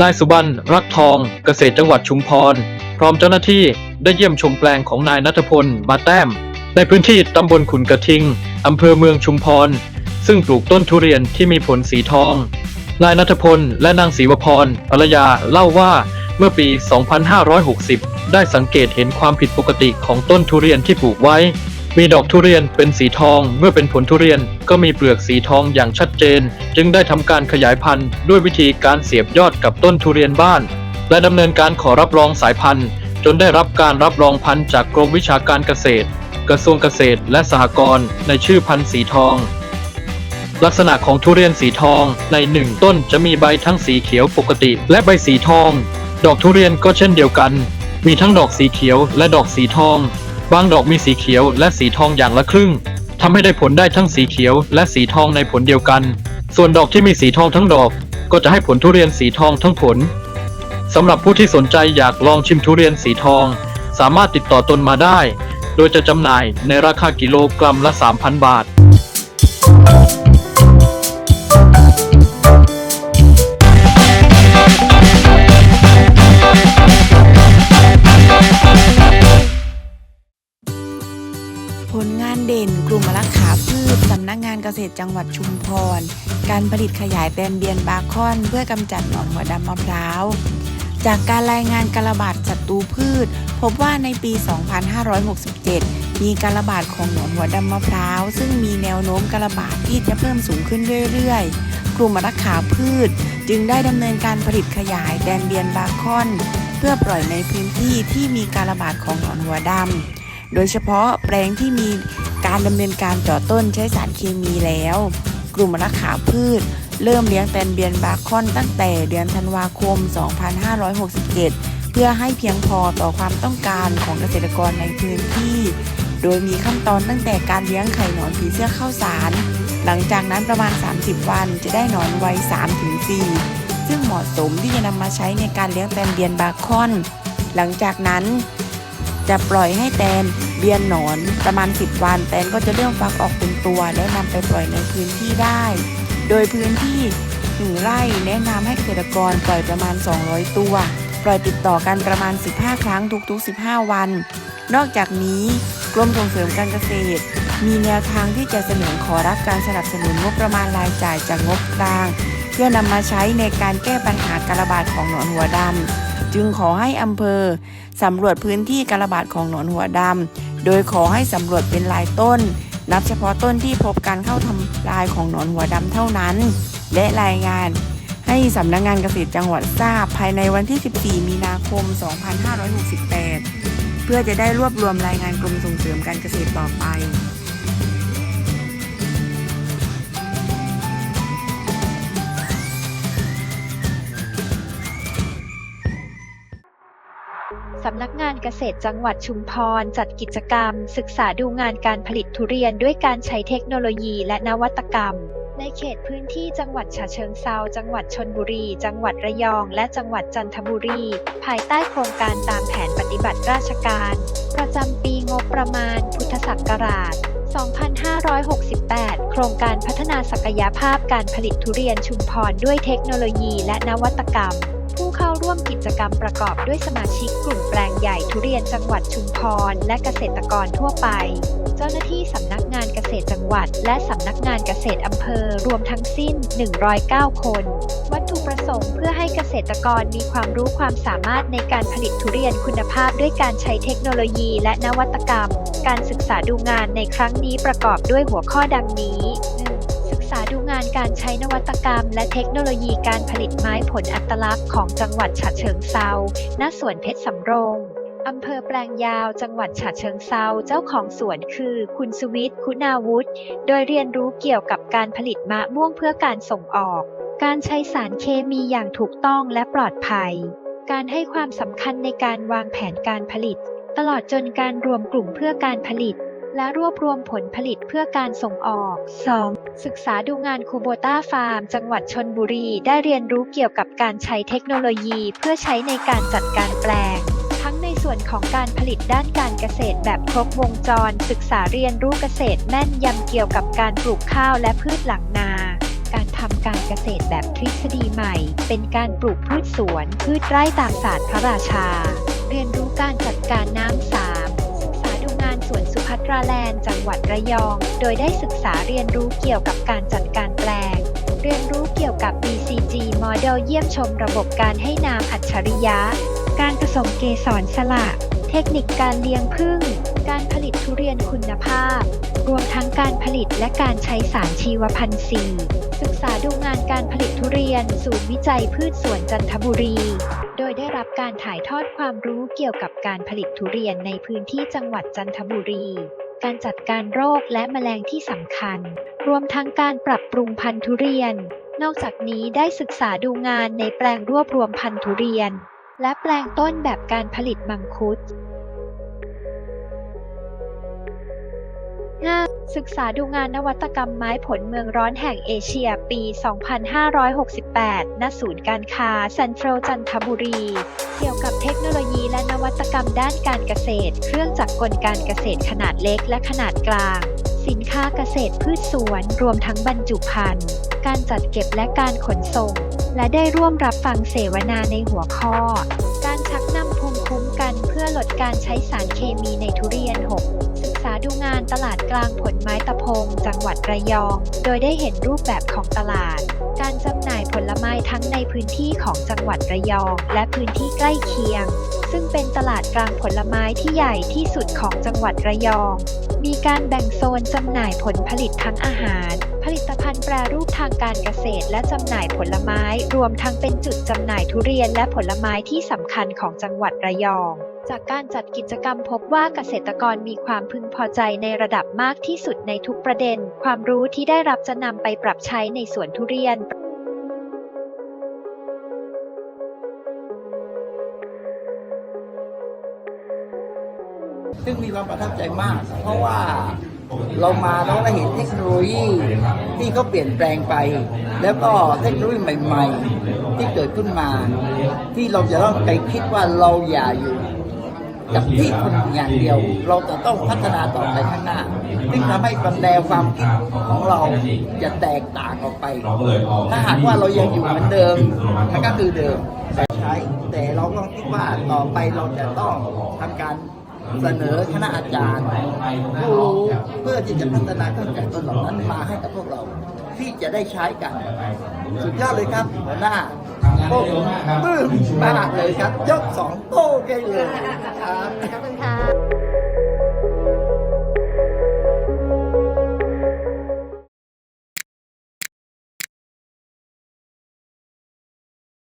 นายสุบรรณรักทองเกษตรจังหวัดชุมพร พร้อมเจ้าหน้าที่ได้เยี่ยมชมแปลงของนายนัทพลมาแต้ม ในพื้นที่ตำบลขุนกระทิงอำเภอเมืองชุมพร ซึ่งปลูกต้นทุเรียนที่มีผลสีทอง นายนัทพลและนางศรีวพรภรรยาเล่าว่าเมื่อปี 2560 ได้สังเกตเห็นความผิดปกติของต้นทุเรียนที่ปลูกไว้ มีดอกทุเรียนเป็นสีทอง เมื่อเป็นผลทุเรียนก็มีเปลือกสีทองอย่างชัดเจน จึงได้ทำการขยายพันธุ์ด้วยวิธีการเสียบยอดกับต้นทุเรียนบ้าน และดำเนินการขอรับรองสายพันธุ์ จนได้รับการรับรองพันธุ์จากกรมวิชาการเกษตร กระทรวงเกษตรและสหกรณ์ในชื่อพันธุ์สีทอง ลักษณะของทุเรียนสีทองในหนึ่งต้นจะมีใบทั้งสีเขียวปกติ และใบสีทอง ดอกทุเรียนก็เช่นเดียวกัน มีทั้งดอกสีเขียวและดอกสีทอง บางดอกมีสีเขียวและสีทองอย่างละครึ่งทำให้ได้ผลได้ทั้งสีเขียวและสีทองในผลเดียวกัน ส่วนดอกที่มีสีทองทั้งดอก ก็จะให้ผลทุเรียนสีทองทั้งผลสำหรับผู้ที่สนใจอยากลองชิมทุเรียนสีทอง สามารถติดต่อตนมาได้ โดยจะจำหน่ายในราคากิโลกรัมละ 3,000 บาท ผลงานเด่นกลุ่มรักขาพืชสำนักงานเกษตรจังหวัดชุมพร การผลิตขยายแตนเบียนบาคอนเพื่อกำจัดหนอนหัวดำมะพร้าว จากการรายงานการระบาดศัตรูพืช พบว่าในปี 2567 มีการระบาดของหนอนหัวดำมะพร้าว ซึ่งมีแนวโน้มการระบาดที่จะเพิ่มสูงขึ้นเรื่อยๆ กลุ่มรักขาพืช จึงได้ดำเนินการผลิตขยายแตนเบียนบาคอน เพื่อปล่อยในพื้นที่ที่มีการระบาดของหนอนหัวดำ โดยเฉพาะแปลงที่มีการดำเนินการเจาะต้นใช้สารเคมีแล้ว กลุ่มรักขาพืช เริ่มเลี้ยงแตนเบียนบาคอนตั้งแต่เดือนธันวาคม 2567 เพื่อให้เพียงพอต่อความต้องการของเกษตรกรในพื้นที่ โดยมีขั้นตอนตั้งแต่การเลี้ยงไข่หนอนผีเสื้อข้าวสาร หลังจากนั้นประมาณ 30 วันจะได้หนอนวัย 3-4 ซึ่งเหมาะสมที่จะนำมาใช้ในการเลี้ยงแตนเบียนบาคอน หลังจากนั้น จะปล่อยให้แตนเบียนหนอนประมาณ 10 วัน แตนก็จะเริ่มฟักออกเป็นตัว และนำไปปล่อยในพื้นที่ได้ โดยพื้นที่หนึ่งไร่แนะนำให้เกษตรกรปล่อยประมาณ 200 ตัว ปล่อยติดต่อกันประมาณ 15 ครั้งทุกๆ 15 วัน นอกจากนี้กรมส่งเสริมการเกษตร มีแนวทางที่จะเสนอขอรับการสนับสนุนงบประมาณรายจ่ายจากงบกลาง เพื่อนำมาใช้ในการแก้ปัญหาการระบาดของหนอนหัวดำ จึงขอให้อำเภอสำรวจพื้นที่การระบาดของหนอนหัวดำ โดยขอให้สำรวจเป็นรายต้น นับเฉพาะต้นที่พบการเข้าทำลายของหนอนหัวดำเท่านั้น และรายงาน ให้สำนักงานเกษตรจังหวัดทราบภายในวันที่ 14 มีนาคม 2568 เพื่อจะได้รวบรวมรายงานกรมส่งเสริมการเกษตรต่อไป สำนักงานเกษตรจังหวัดชุมพร จัดกิจกรรม ศึกษาดูงานการผลิตทุเรียนด้วยการใช้เทคโนโลยีและนวัตกรรม ในเขตพื้นที่จังหวัดฉะเชิงเซาจังหวัดชนบุรี จังหวัดระยอง และจังหวัดจันทบุรี ภายใต้โครงการตามแผนปฏิบัติราชการ ประจำปีงบประมาณ พุทธศักราช 2568 โครงการพัฒนาศักยภาพการผลิตทุเรียนชุมพรด้วยเทคโนโลยีและนวัตกรรม ผู้เข้าร่วมกิจกรรมประกอบด้วยสมาชิกกลุ่มแปลงใหญ่ทุเรียนจังหวัดชุมพร และเกษตรกรทั่วไป เจ้าหน้าที่สำนักงานเกษตรจังหวัด และสำนักงานเกษตรอำเภอรวมทั้งสิ้น 109 คน วัตถุประสงค์เพื่อให้เกษตรกรมีความรู้ความสามารถในการผลิตทุเรียนคุณภาพด้วยการใช้เทคโนโลยีและนวัตกรรม การศึกษาดูงานในครั้งนี้ประกอบด้วยหัวข้อดังนี้ ษาดูงานการใช้นวัตกรรม และเทคโนโลยีการผลิตไม้ผลอัตลักษณ์ของจังหวัดฉะเชิงเซาณสวนเพชรสำโรงอำเภอแปลงยาวจังหวัดฉะเชิงเซาเจ้าของสวนคือ คุณสวิทย์คุณาวุฒิโดยเรียนรู้เกี่ยวกับการผลิตมะม่วงเพื่อการส่งออก การใช้สารเคมีอย่างถูกต้องและปลอดภัย การให้ความสำคัญในการวางแผนการผลิต ตลอดจนการรวมกลุ่มเพื่อการผลิต และรวบรวมผลผลิตเพื่อการส่งออก 2. ศึกษาดูงานคูโบต้าฟาร์ม จังหวัดชนบุรี ได้เรียนรู้เกี่ยวกับการใช้เทคโนโลยีเพื่อใช้ในการจัดการแปลง ทั้งในส่วนของการผลิตด้านการเกษตรแบบครบวงจร ศึกษาเรียนรู้เกษตรแม่นยำเกี่ยวกับการปลูกข้าวและพืชหลังนาการทำการเกษตรแบบทฤษฎีใหม่ เป็นการปลูกพืชสวน พืชไร่ตามศาสตร์พระราชา เรียนรู้การจัดการน้ำสาานสวนสุพัตราแลนด์ จังหวัดระยอง โดยได้ศึกษาเรียนรู้เกี่ยวกับการจัดการแปลง เรียนรู้เกี่ยวกับ BCG Model เยี่ยมชมระบบการให้น้ำอัจฉริยะ การผสมเกสรสละ เทคนิคการเลี้ยงผึ้ง การผลิตทุเรียนคุณภาพ รวมทั้งการผลิตและการใช้สารชีวพันธุ์สี ศึกษาดูงานการผลิตทุเรียน ศูนย์วิจัยพืชสวนจันทบุรี โดยได้รับการถ่ายทอดความรู้เกี่ยวกับการผลิตทุเรียนในพื้นที่จังหวัดจันทบุรี การจัดการโรคและแมลงที่สำคัญ รวมทั้งการปรับปรุงพันธุ์ทุเรียน นอกจากนี้ได้ศึกษาดูงานในแปลงรวบรวมพันธุ์ทุเรียน และแปลงต้นแบบการผลิตมังคุด 5. ศึกษาดูงานนวัตกรรมไม้ผลเมืองร้อนแห่งเอเชียปี 2568 ณ ศูนย์การค้าเซ็นทรัลจันทบุรี เกี่ยวกับเทคโนโลยีและนวัตกรรมด้านการเกษตร เครื่องจักรกลการเกษตรขนาดเล็กและขนาดกลาง สินค้าเกษตรพืชสวน รวมทั้งบรรจุภัณฑ์ การจัดเก็บและการขนส่ง และได้ร่วมรับฟังเสวนาในหัวข้อ การชักนำภูมิคุ้มกันเพื่อลดการใช้สารเคมีในทุเรียน6ศึก ษาดูงานตลาดกลางผลไม้ตะพง จังหวัดระยอง โดยได้เห็นรูปแบบของตลาด การจำหน่ายผลไม้ทั้งในพื้นที่ของจังหวัดระยอง และพื้นที่ใกล้เคียง ซึ่งเป็นตลาดกลางผลไม้ที่ใหญ่ที่สุดของจังหวัดระยอง มีการแบ่งโซนจำหน่ายผลผลิตทั้งอาหาร ผลิตภัณฑ์แปรรูปทางการเกษตร และจำหน่ายผลไม้ รวมทั้งเป็นจุดจำหน่ายทุเรียนและผลไม้ที่สำคัญของจังหวัดระยอง จากการจัดกิจกรรมพบว่าเกษตรกรมีความพึงพอใจในระดับมากที่สุดในทุกประเด็น ความรู้ที่ได้รับจะนำไปปรับใช้ในสวนทุเรียน ซึ่งมีความประทับใจมาก เพราะว่าเรามาแล้วเราเห็นเทคโนโลยีที่เขาเปลี่ยนแปลงไป แล้วก็เทคโนโลยีใหม่ ๆ ที่เกิดขึ้นมา ที่เราจะต้องไปคิดว่าเราอย่าอยู่กับที่คนอย่างเดียว เราจะต้องพัฒนาต่อไปข้างหน้าซึ่งทำให้แนวความคิดของเราจะแตกต่างออกไป ถ้าหากว่าเรายังอยู่เหมือนเดิมมันก็คือเดิมใช้แต่เราต้องคิดว่าต่อไปเราจะต้องทำการเสนอคณะอาจารย์ผู้รู้เพื่อที่จะพัฒนาเครื่องจักรกลเหล่านั้นมาให้กับพวกเรา ที่จะได้ใช้กัน สุดยอดเลยครับหัวหน้า พวกผมปลื้มมากเลยครับ ยกสองโต้ให้เลยครับ ขอบคุณค่ะ